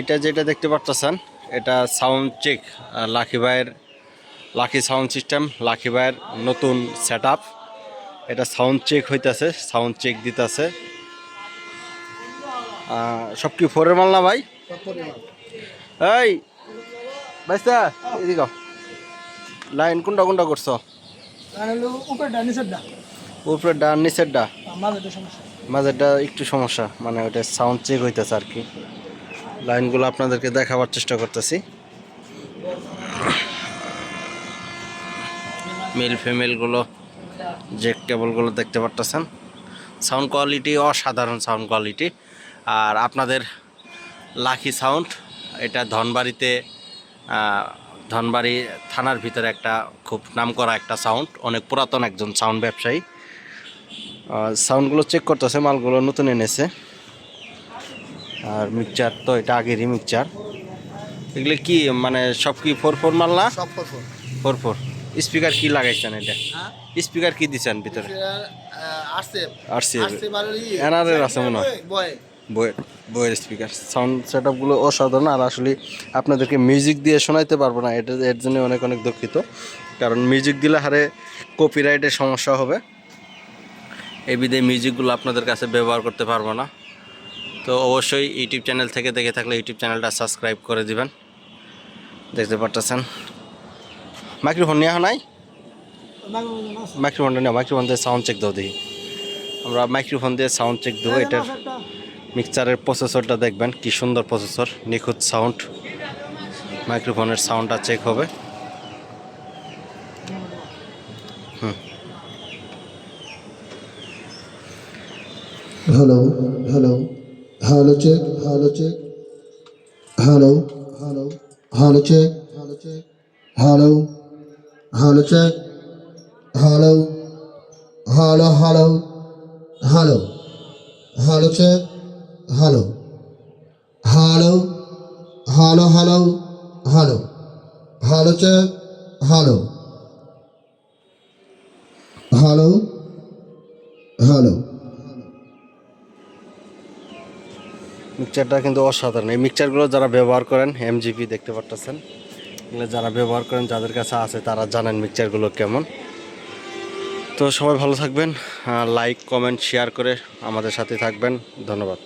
এটা যেটা দেখতে পারতেছেন এটা সাউন্ড চেক লাকি ভাইয়ের লাকি সাউন্ড সিস্টেম লাকি ভাইয়ের নতুন সেট এটা সাউন্ড চেক হইতেছে সাউন্ড চেক দিতেছে। সব কি ফোরের মাল না ভাই? এই এদিকে লাইন কোনটা কোনটা করছ? উপরে ডান নিচের ডা মাঝে মাঝেরটা একটু সমস্যা মানে ওটা সাউন্ড চেক হইতেছে আর কি। লাইনগুলো আপনাদেরকে দেখাবার চেষ্টা করতেছি। মেল ফিমেলগুলো যে কেবলগুলো দেখতে পারতেছেন, সাউন্ড কোয়ালিটি অসাধারণ সাউন্ড কোয়ালিটি। আর আপনাদের লাখি সাউন্ড, এটা ধনবাড়িতে ধনবাড়ি থানার ভিতরে একটা খুব নামকরা একটা সাউন্ড, অনেক পুরাতন একজন সাউন্ড ব্যবসায়ী। সাউন্ডগুলো চেক করতেছে, মালগুলো নতুন এনেছে। আর মিক্সচার তো এটা আগেরই মিক্সচার। এগুলো কি মানে সব কি ফোর ফোর না সব four four. Four four. Speaker কি লাগাইছেন এটা? হ্যাঁ? স্পিকার কি দিছেন ভিতরে? আসছে মানে এনআরের আছে মনে হয়। বইয়ের বইয়ের স্পিকার। সাউন্ড সেট আপগুলো অসাধারণ আর আসলে আপনাদেরকে মিউজিক দিয়ে শোনাইতে পারব না এটা এর জন্য অনেক অনেক দুঃখিত। কারণ মিউজিক দিলে হারে কপিরাইটের সমস্যা হবে। এই বিধে মিউজিকগুলো আপনাদের কাছে ব্যবহার করতে পারব না। তো অবশ্যই ইউটিউব চ্যানেল থেকে দেখে থাকলে ইউটিউব চ্যানেলটা সাবস্ক্রাইব করে দিবেন। দেখতে পারতেছেন? মাইক্রোফোন নেওয়া নাই? মাইক্রোফোনটা নেওয়া মাইক্রোফোন দিয়ে সাউন্ড চেক দাও দেখি। আমরা মাইক্রোফোন দিয়ে সাউন্ড চেক দেবো এটার মিক্সচারের প্রসেসরটা দেখবেন কি সুন্দর প্রসেসর নিখুঁত সাউন্ড মাইক্রোফোনের সাউন্ডটা চেক হবে। Hello hello, hello check, hello check, hello, hello, hello check, hello check, hello, hello check, hello, hello, hello, hello, hello check, hello, hello, hello, hello, hello, hello check, hello, hello, hello. মিক্সচারটা কিন্তু অসাধারণ। এই মিক্সচারগুলো যারা ব্যবহার করেন MGP দেখতে পারতেছেন, এগুলো যারা ব্যবহার করেন, যাদের কাছে আছে, তারা জানেন মিক্সচারগুলো কেমন। তো সবাই ভালো থাকবেন লাইক কমেন্ট শেয়ার করে আমাদের সাথে থাকবেন। ধন্যবাদ।